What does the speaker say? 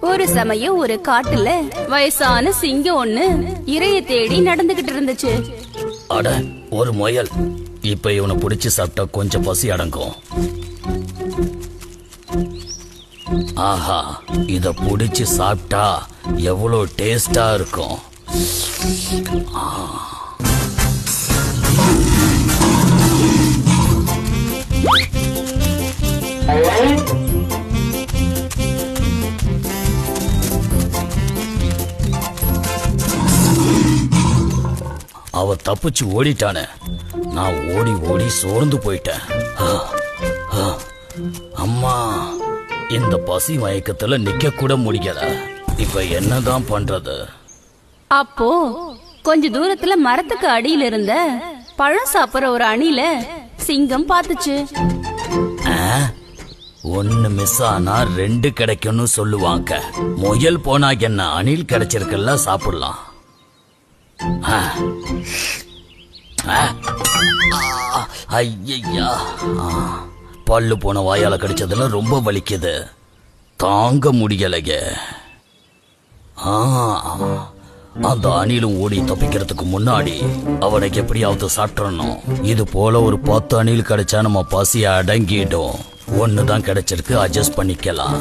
ஒரு சமயம் ஒரு காட்டுல வயசான சிங்கம் ஒண்ணு இறைய தேடி நடந்துகிட்டு இருந்துச்சு. அட ஒரு முயல். இப்ப இவனை பிடிச்சு சாப்பிட்டா கொஞ்சம் பசி அடங்கும். ஆஹா இத புடிச்சு சாப்பிட்டா எவ்வளோ டேஸ்டா இருக்கும். அவ தப்பிச்சு ஓடிட்டானே. நான் ஓடி ஓடி சோர்ந்து போயிட்டேன். அம்மா இந்த பசி மயக்கத்துல நிக்க கூட முடியல. இப்ப என்னதான் பண்றது? அப்போ கொஞ்ச தூரத்துல மரத்துக்கு அடியில இருந்த பழம் சாப்பிடுற ஒரு அணில சிங்கம் பாத்துச்சு ஒன்னு மிஸ் ஆனா ரெண்டு கிடைக்கும்னு சொல்லுவாங்க. முயல் போனா என்ன அணில் கிடைச்சிருக்குல்ல சாப்பிடலாம். ஆ. ஆ. பல்லு போன வாயால கடிச்சதுல ரொம்ப வலிக்குது. தாங்க முடியலையே ஆ. அந்த அணிலும் ஓடி தப்பிக்கிறதுக்கு முன்னாடி அவனுக்கு எப்படியாவது சாப்பிட்றணும் இது போல ஒரு பத்து அணில் கிடைச்சா நம்ம பசி அடங்கிடும். ஒன்று தான் கிடைச்சிருக்கு அட்ஜஸ்ட் பண்ணிக்கலாம்.